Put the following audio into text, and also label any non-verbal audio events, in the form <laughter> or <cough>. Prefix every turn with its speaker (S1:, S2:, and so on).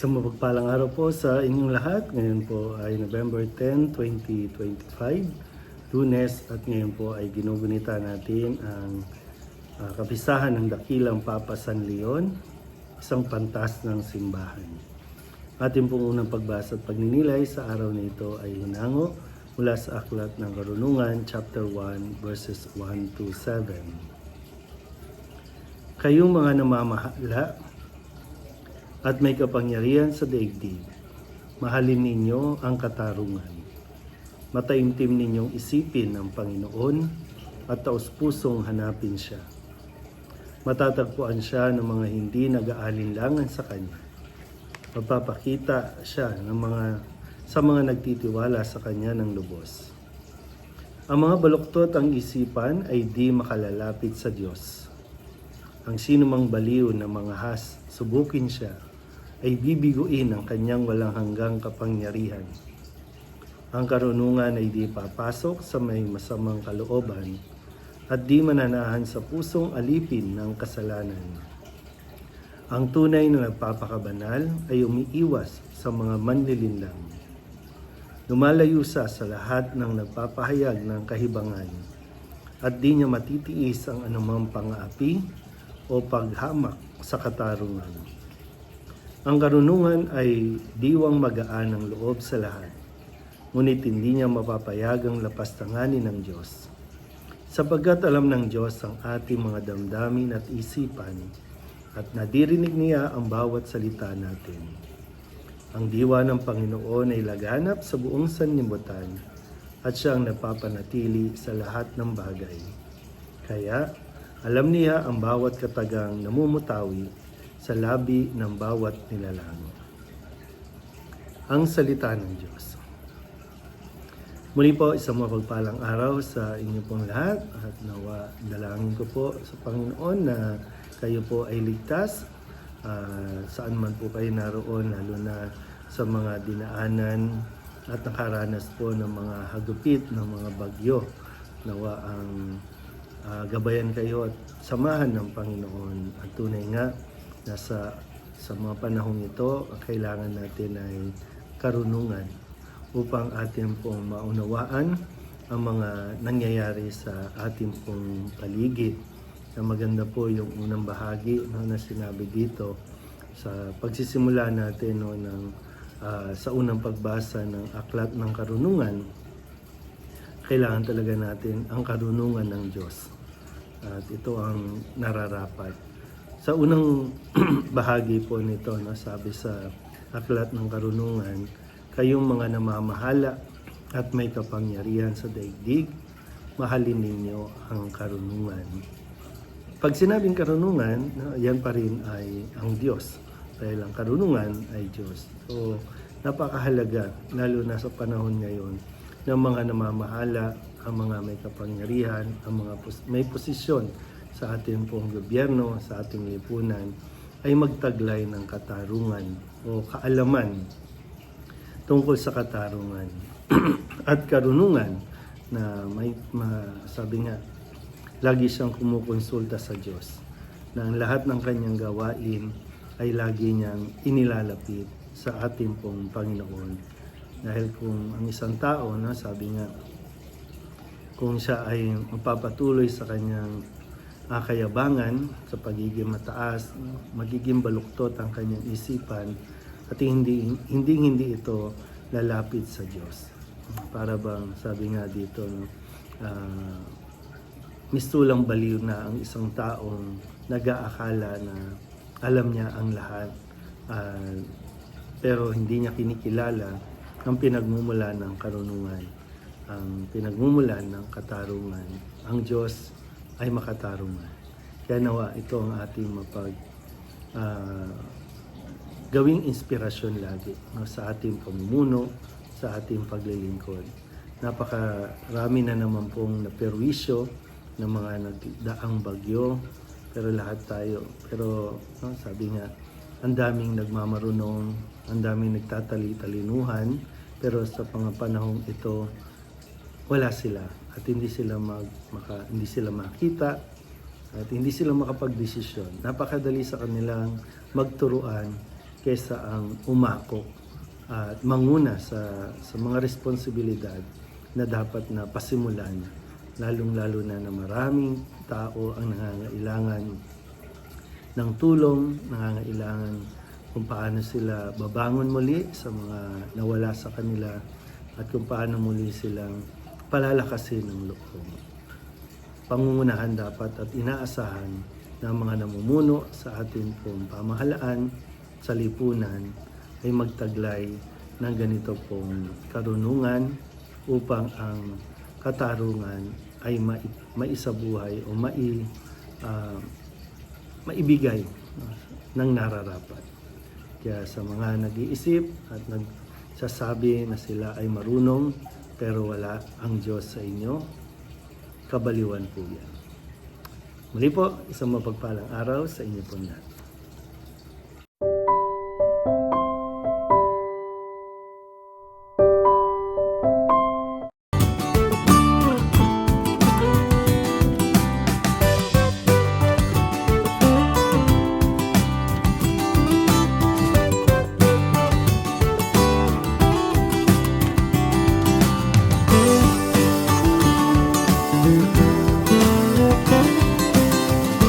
S1: Isang mapagpalang araw po sa inyong lahat. Ngayon po ay November 10, 2025, lunes at ngayon po ay ginugunita natin ang ah, kapisahan ng dakilang Papa San Leon, isang pantas ng simbahan. Ating pong unang pagbasa at pagninilay sa araw na ito ay hinango mula sa Aklat ng Karunungan, chapter 1, verses 1 to 7. Kayong mga namamahala at may kapangyarihan sa daigdig, mahalin ninyo ang katarungan. Mataimtim ninyong isipin ang Panginoon at taus-pusong hanapin siya. Matatagpuan siya ng mga hindi nag-aalinlangan sa Kanya. Magpapakita siya ng mga sa mga nagtitiwala sa Kanya ng lubos. Ang mga baluktot ang isipan ay di makalalapit sa Diyos. Ang sinumang baliw na mga has, subukin siya, ay bibiguin ang kanyang walang hanggang kapangyarihan. Ang karunungan ay di papasok sa may masamang kalooban at di mananahan sa pusong alipin ng kasalanan. Ang tunay na nagpapakabanal ay umiiwas sa mga manlilinlang. Lumalayo siya sa lahat ng nagpapahayag ng kahibangan at di niya matitiis ang anumang pang-aapi o paghamak sa katarungan. Ang karunungan ay diwang magaan ng loob sa lahat, ngunit hindi niya mapapayagang lapastanganin ng Diyos. Sapagkat alam ng Diyos ang ating mga damdamin at isipan, at nadirinig niya ang bawat salita natin. Ang diwa ng Panginoon ay laganap sa buong sanlibutan, at siya ang napapanatili sa lahat ng bagay. Kaya, alam niya ang bawat katagang namumutawi sa labi ng bawat nilalang. Ang salita ng Diyos. Muli po, isang mapagpalang araw sa inyo pong lahat at nawa dalangin ko po sa Panginoon na kayo po ay ligtas ah, saan man po kayo naroon lalo na sa mga dinaanan at nakaranas po ng mga hagupit ng mga bagyo nawa ang ah, gabayan kayo at samahan ng Panginoon at tunay nga nasa sa mga panahong ito ang kailangan natin ay karunungan upang atin pong maunawaan ang mga nangyayari sa ating pong paligid. Na maganda po yung unang bahagi no, na sinabi dito sa pagsisimula natin no, ng, ah, sa unang pagbasa ng Aklat ng Karunungan, kailangan talaga natin ang karunungan ng Diyos. At ito ang nararapat. Sa unang <clears throat> bahagi po nito, no, sabi sa Aklat ng Karunungan, kayong mga namamahala at may kapangyarihan sa daigdig, mahalin ninyo ang karunungan. Pag sinabing karunungan, no, yan pa rin ay ang Diyos. Dahil ang karunungan ay Diyos. So, napakahalaga, lalo na sa panahon ngayon, ng mga namamahala, ang mga may kapangyarihan, ang mga pos- may posisyon sa ating pong gobyerno, sa ating lipunan, ay magtaglay ng katarungan o kaalaman tungkol sa katarungan <clears throat> at karunungan na may masabi nga lagi siyang kumukonsulta sa Diyos na ang lahat ng kanyang gawain ay lagi niyang inilalapit sa ating pong Panginoon. Dahil kung ang isang tao na sabi nga kung siya ay magpapatuloy sa kanyang ah, kayabangan sa pagiging mataas magiging baluktot ang kanyang isipan at hindi hindi hindi ito lalapit sa Diyos. Para bang sabi nga dito no, ah, mistulang baliw na ang isang taong nag-aakala na alam niya ang lahat ah, pero hindi niya kinikilala ang pinagmumula ng karunungan, ang pinagmumula ng katarungan. Ang Diyos ay makatarungan. Kaya nawa ito ang ating mapag ah, gawing inspirasyon lagi no, sa ating pamumuno, sa ating paglilingkod. Napakarami na naman pong naperwisyo ng mga nagdaang bagyo, pero lahat tayo, pero no, sabi nga, ang daming nagmamarunong, ang daming nagtatali-talinuhan, pero sa mga panahong ito, wala sila. At hindi sila mag, maka, hindi sila makita. At hindi sila makapagdesisyon. Napakadali sa kanilang magturuan kesa ang umako at manguna sa, sa mga responsibilidad na dapat na pasimulan. Lalong-lalo na na maraming tao ang nangangailangan ng tulong, nangangailangan kung paano sila babangon muli sa mga nawala sa kanila at kung paano muli silang palalakasin ng loob. Pangungunahan dapat at inaasahan ng mga namumuno sa ating pong pamahalaan sa lipunan ay magtaglay ng ganito pong karunungan upang ang katarungan ay mai, maisabuhay o mai, ah, maibigay ng nararapat. Kaya sa mga nag-iisip at nagsasabi na sila ay marunong pero wala ang Diyos sa inyo, kabaliwan po yan. Muli po, isang mapagpalang araw sa inyo po lahat.